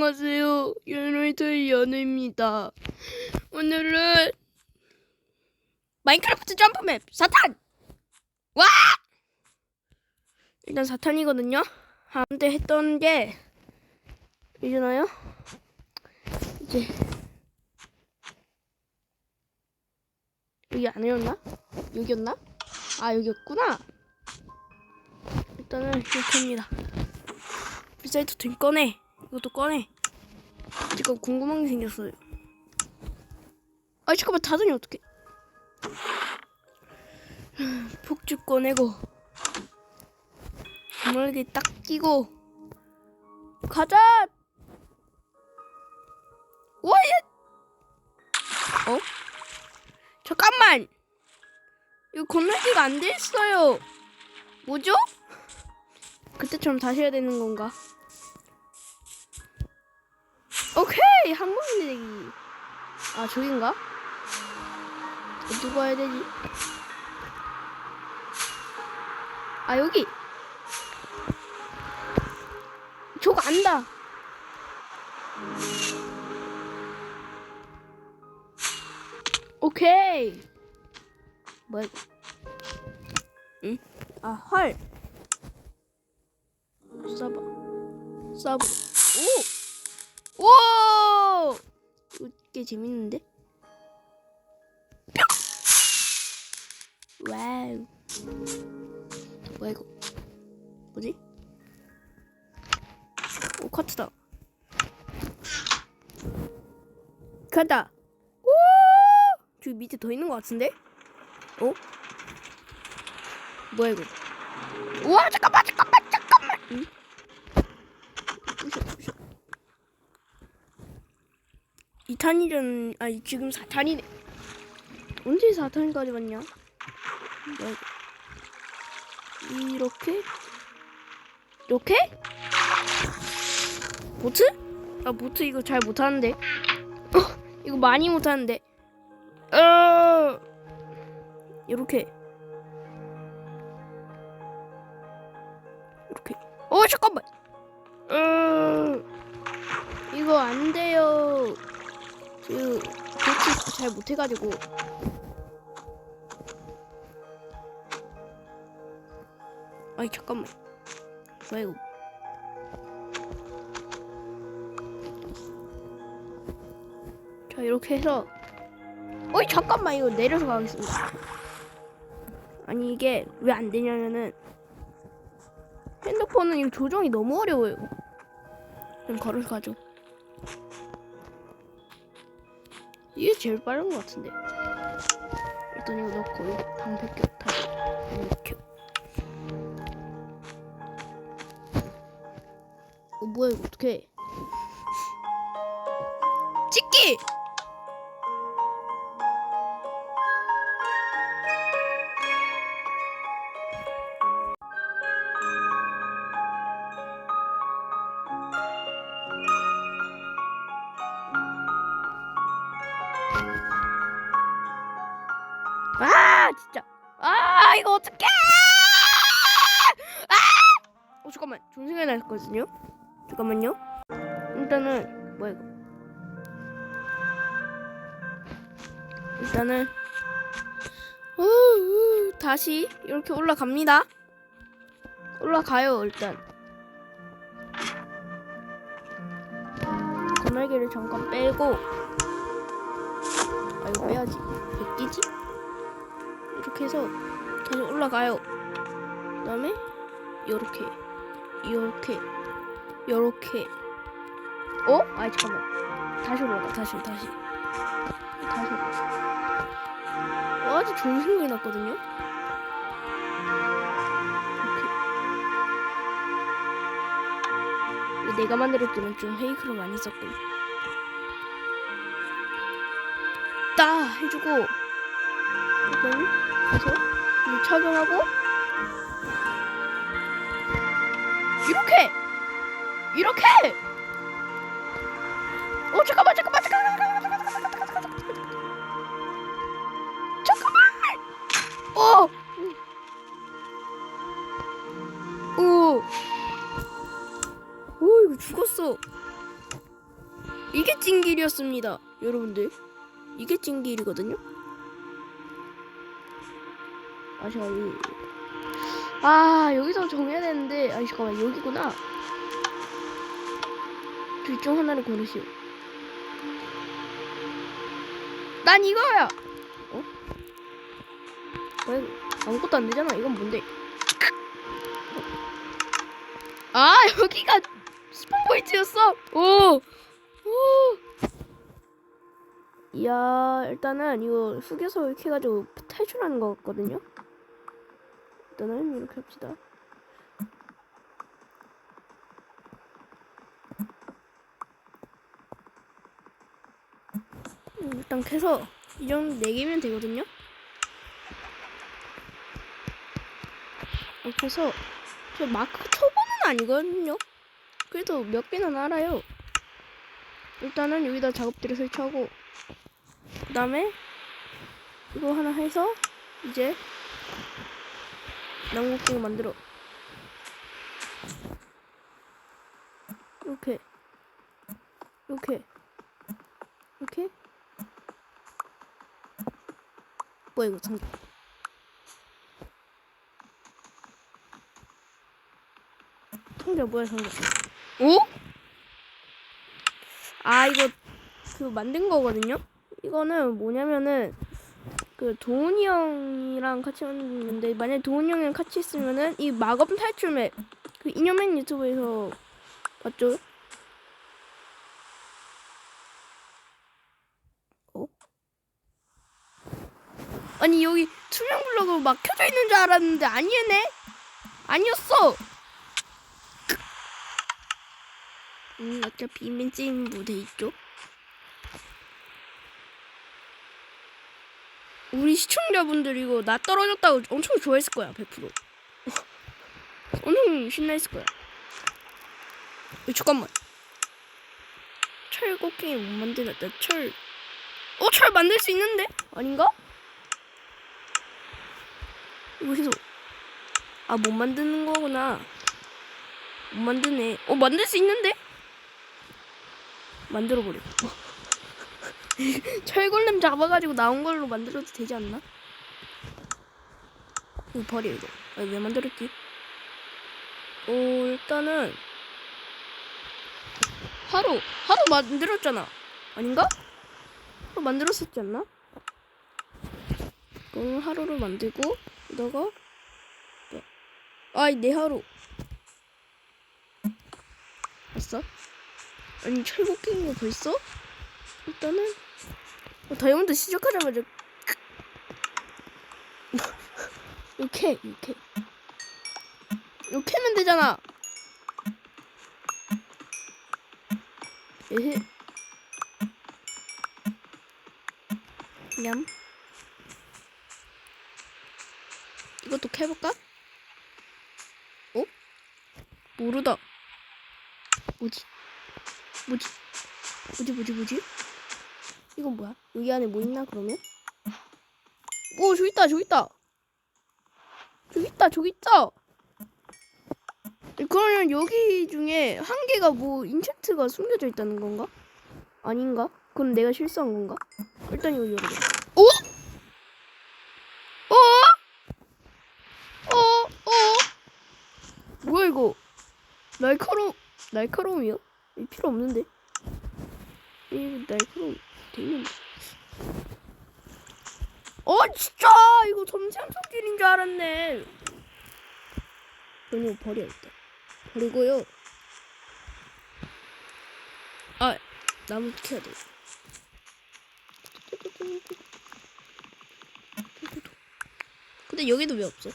안녕하세요. 유나이트의 연우입니다. 오늘은 마인크래프트 점프맵 사탄! 와! 일단 사탄이거든요. 한때 했던 게 이잖아요. 이제 여기 아니었나? 여기였나? 아 여기였구나. 일단은 이렇게 합니다. 필사이트 등 꺼내. 이것도 꺼내. 지금 궁금한 게 생겼어요. 아 잠깐만 닫으니 어떡해. 폭죽 꺼내고 주머니에 딱 끼고 가자. 와야. 어? 잠깐만. 이거 건너기가 안 돼 있어요. 뭐죠? 그때처럼 다시 해야 되는 건가? 오케이 한 번에 내기. 아 저긴가? 누가 해야 되지? 아 여기. 저거 안다. 오케이. 뭐야? 응? 아 헐. 쏴봐. 쏴봐. 오! 오! 이거 꽤 재밌는데? 뿅! 와우. 뭐야 이거? 뭐지? 오 커트다. 간다. 오! 저기 밑에 더 있는 것 같은데? 어? 뭐야 이거? 우와 잠깐만 잠깐만 잠깐만. 응? 부셔 부셔. 2탄이전 아니 지금 4탄이네 언제 4탄까지 왔냐? 이거. 이렇게? 이렇게? 보트? 아 보트 이거 잘 못하는데. 어, 이거 많이 못하는데. 어! 이렇게. 이렇게. 어 잠깐만! 어! 이거 안 돼요 그 배치 잘 못해가지고. 아니 잠깐만. 뭐야 이거. 자 이렇게 해서. 어이 잠깐만. 이거 내려서 가겠습니다. 아니 이게 왜 안 되냐면은 핸드폰은 이거 조정이 너무 어려워요. 그냥 걸어서 가죠 제일 빠른 것 같은데. 일단 이거 넣고 이거 방패 껴 다시 이렇게. 어 뭐야 이거 어떻게? 잠깐만 생각이 났거든요? 잠깐만요. 일단은 뭐야 이거? 일단은 우, 우, 다시 이렇게 올라갑니다. 올라가요 일단. 건날개를 잠깐 빼고. 아 이거 빼야지. 왜 끼지? 이렇게 해서 다시 올라가요. 그 다음에 요렇게 요렇게 요렇게. 어? 아니 잠깐만. 다시 올라가. 다시 다시. 다시 올라가. 어, 아주 좋은 생각이 났거든요. 이렇게. 내가 만들었더니 좀 페이크로 많이 썼군. 따! 해주고. 일단 가서 이 착용하고 이렇게! 이렇게! 어 잠깐만 잠깐만 잠깐만 잠깐만 잠깐만 잠깐만 잠깐만 어! 오. 오 이거 죽었어. 이게 찐길이었습니다 여러분들. 이게 찐길이거든요. 아 잠깐 여기 아 여기서 정해야 되는데. 아니 잠깐만 여기구나. 둘 중 하나를 고르시오. 난 이거야! 어? 왜 아무것도 안 되잖아. 이건 뭔데? 아 여기가 스폰 포인트였어. 오! 오. 이야 일단은 이거 숙여서 이렇게 해가지고 탈출하는 것 같거든요 일단은 이렇게 합시다. 음, 일단 캐서 이 정도 4개면 되거든요. 이렇게 해서 저 마크 초보는 아니거든요. 그래도 몇 개는 알아요. 일단은 여기다 작업들을 설치하고 그 다음에 이거 하나 해서 이제 나무곡괭이 만들어. 이렇게. 이렇게. 이렇게. 뭐야 이거 상자 상자 뭐야 상자 오? 아 이거 그 만든 거거든요? 이거는 뭐냐면은 그 도훈이 형이랑 같이 했는데 만약에 도훈이 형이랑 같이 있으면은 이 마검 탈출 맵 그 이념맨 유튜브에서 봤죠? 어? 아니 여기 투명 블럭으로 막혀져 있는 줄 알았는데 아니네? 아니었어. 음 어차피 찐으로 돼 있죠. 우리 시청자분들 이거 나 떨어졌다고 엄청 좋아했을 거야 100% 엄청 신나했을 거야. 어, 잠깐만. 철 곡괭이 못 만들었다. 철. 어? 철 만들 수 있는데? 아닌가? 이거 해서. 아못 만드는 거구나. 못 만드네. 어 만들 수 있는데? 만들어버려 철골렘 잡아가지고 나온 걸로 만들어도 되지 않나? 이거 버려 이거 아, 왜 만들었지? 어 일단은 하루 하루 만들었잖아 아닌가? 하루 만들었었지 않나? 그럼 하루를 만들고 너가 아이 내 하루 봤어? 아니 철곡갱이가 벌써? 일단은 어, 다이아몬드 시작하자마자 이렇게 이렇게 이렇게 하면 되잖아 에헤 냠 이것도 캐볼까? 어? 모르다 뭐지? 뭐지? 뭐지 뭐지 뭐지? 이건 뭐야? 여기 안에 뭐 있나 그러면? 오 저기 있다 저기 있다 저기 있다 저기 있다 그러면 여기 중에 한 개가 뭐 인챈트가 숨겨져 있다는 건가? 아닌가? 그건 내가 실수한 건가? 일단 이거 열어봐 오? 어? 어? 어? 뭐야 이거 날카로움 날카로움이요? 이 필요 없는데 이 날카로움 되는데 어 진짜! 이거 점점 성질인 줄 알았네. 그럼 이거 버려 일단 버리고요. 아 나무 캐야 돼. 근데 여기도 왜 없어?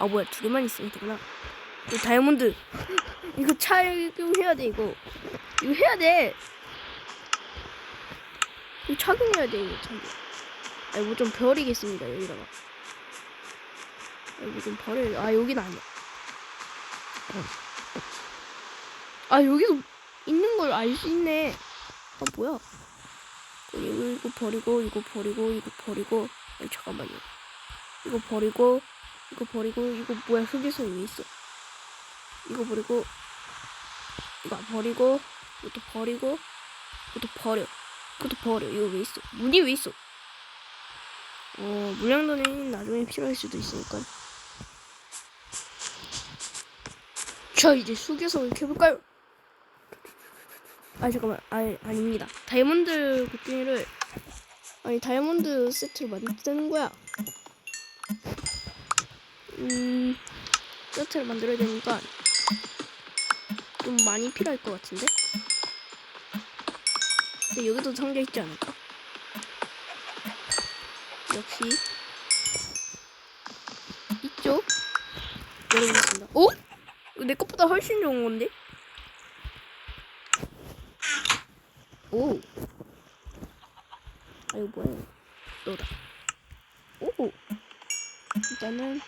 아 뭐야 두 개만 있으면 되구나. 이 다이아몬드. 이거 착용해야 돼 이거. 이거 해야 돼. 이거 착용해야 돼 이거 착용 아 이거 좀 버리겠습니다 여기다가. 아, 이거 좀 버려 아 여긴 아니야. 아 여기도 있는 걸 알 수 있네. 아 뭐야? 이거 이거 버리고 이거 버리고 이거 버리고. 아니 잠깐만요. 이거 버리고 이거 버리고 이거 뭐야 흑유성이 왜 있어? 이거 버리고 이거 버리고 이것도 버리고 이것도 버려 이것도 버려 이거 왜 있어? 문이 왜 있어? 어 물량돈이 나중에 필요할 수도 있으니까 자 이제 수교성을 켜볼까요? 아 잠깐만 아 아닙니다 다이아몬드 곡괭이를 아니 다이아몬드 세트를 만드는 거야 음 세트를 만들어야 되니까 좀 많이 필요할 것 같은데 근데 여기도 상자 있지 않을까 역시 있죠 열어보겠습니다 오? 이거 내 것보다 훨씬 좋은 건데 오. 아 이거 뭐야? 너다. 오. 일단은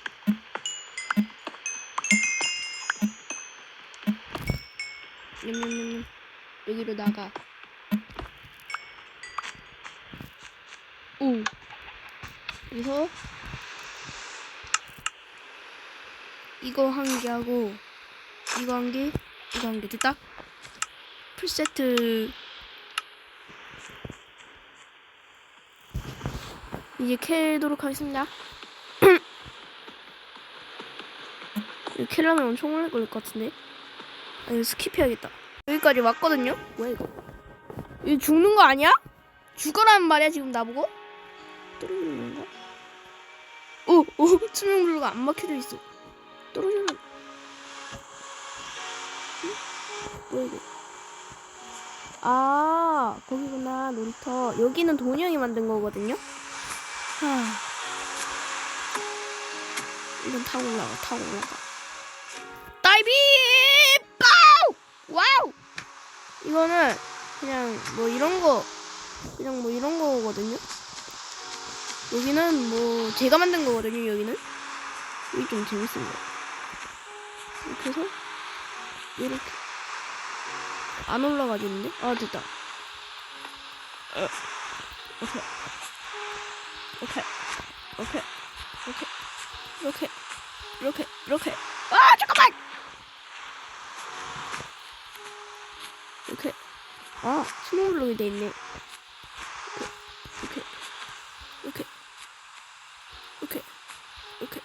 냠냠냠 여기로 나가. 오. 그래서 이거 한 개 하고 이거 한 개, 이거 한 개 됐다. 풀세트 이제 캐도록 하겠습니다. 캐려면 엄청 오래 걸릴 것 같은데. 아, 이거 스킵해야겠다. 여기까지 왔거든요? 뭐야, 이거? 이거 죽는 거 아니야? 죽어라는 말이야, 지금 나보고? 떨어지는 건가? 오, 오, 투명블루가 안 막혀져 있어. 떨어지는. 응? 뭐야, 이거? 아, 거기구나, 놀이터. 여기는 돈이 형이 만든 거거든요? 하. 이건 타고 올라가, 타고 올라가. 다이빙! 빠우! 와우! 이거는 그냥 뭐 이런 거, 그냥 뭐 이런 거거든요? 여기는 뭐 제가 만든 거거든요, 여기는. 여기 좀 재밌습니다. 이렇게 해서, 이렇게. 안 올라가지는데? 아, 됐다. 어, 오케이. 오케이 오케이 오케이 이렇게 이렇게 이렇게 아 잠깐만 이렇게 아 스노블록이 돼 있네 이렇게 이렇게 이렇게 이렇게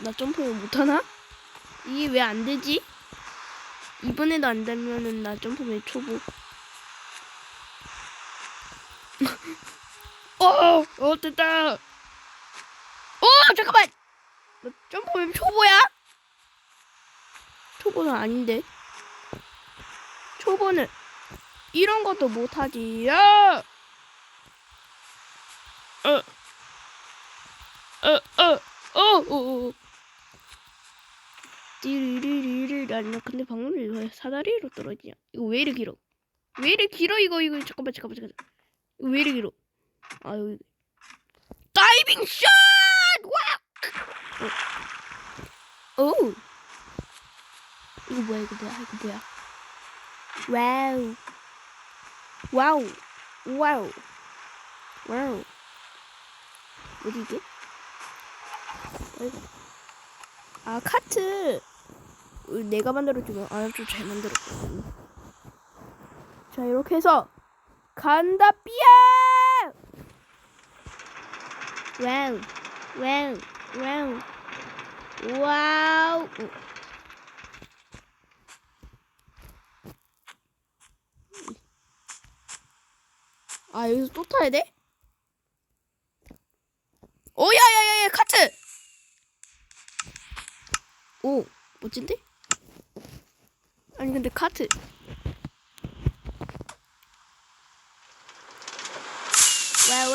나 점프 못하나? 이게 왜 안 되지? 이번에도 안 되면은 나 점프 왜 초보 어, 어 됐다. 어, 잠깐만. 너 점프면 초보야? 초보는 아닌데. 초보는 이런 것도 못하지. 야. 어. 어, 어, 어, 어, 어. 근데 방금 왜 사다리로 떨어지냐 이거 왜 이렇게 길어 왜 이렇게 길어 이거 이거 잠깐만 잠깐만 잠깐만 이거 왜 이렇게 길어 아 여기 다이빙 샷! 와! 어. 오. 이거 뭐야 이거 뭐야 이거 뭐야? 와우. 와우. 와우. 와우. 뭐지 이게? 아 카트. 어, 내가 만들었지만 아주 잘 만들었거든. 자 이렇게 해서 간다 삐야! 와우, 와우, 와우, 와우. 아 여기서 또 타야 돼? 오야야야야 카트! 오 멋진데? 아니 근데 카트 와우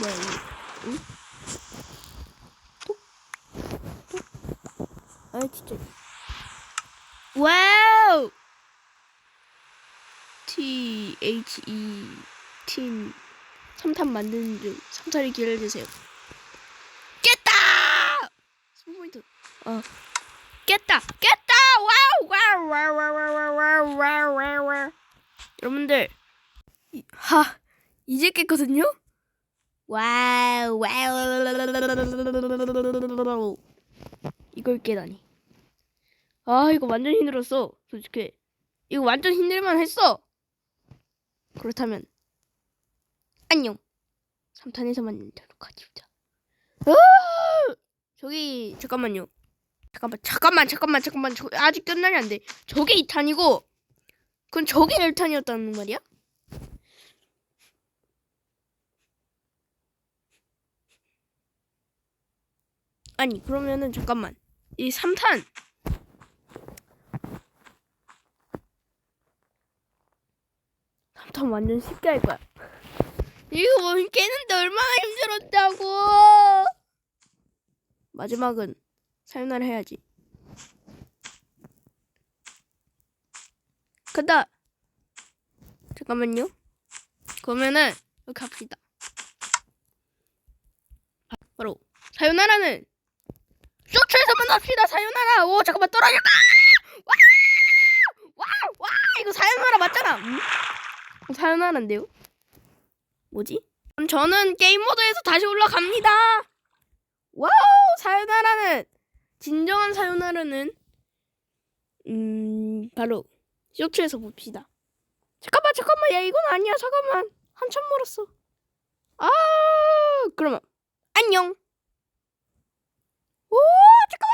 뭐야 이거 응? 톡? 톡? 아 진짜 와우 T H E 팀 3탄 만드는 중 3탄을 기다려주세요 깼다! 스포인트 어 깼다 깼다 와우 와우 와우 와우 와우 와우 와우 와우 와우 여러분들 이- 하 이제 깼거든요. 와우 와우 이걸 깨다니. 아 이거 완전 힘들었어. 솔직히 이거 완전 힘들만 했어. 그렇다면 안녕. 3탄에서 만나도록. 아! 저기 잠깐만요. 잠깐만 잠깐만 잠깐만 잠깐만 저 아직 끝나지 안 돼. 저게 2탄이고 그럼 저게 1탄이었다는 말이야? 아니 그러면은 잠깐만 이 3탄 삼탄 완전 쉽게 할 거야. 이거 뭐 깨는데 얼마나 힘들었다고. 마지막은 사연을 해야지. 간다. 잠깐만요. 그러면은 이렇게 합시다. 바로 사요나라는 쇼츠에서 만납시다 사요나라. 오 잠깐만 떨어질까 와와 와! 이거 사요나라 맞잖아. 음? 사요나라인데요? 뭐지? 저는 게임 모드에서 다시 올라갑니다. 와우! 사요나라는 진정한 사요나라는 음 바로 쇼츠에서 봅시다. 잠깐만 잠깐만. 야 이건 아니야. 잠깐만. 한참 멀었어. 아 그러면 안녕. 오 잠깐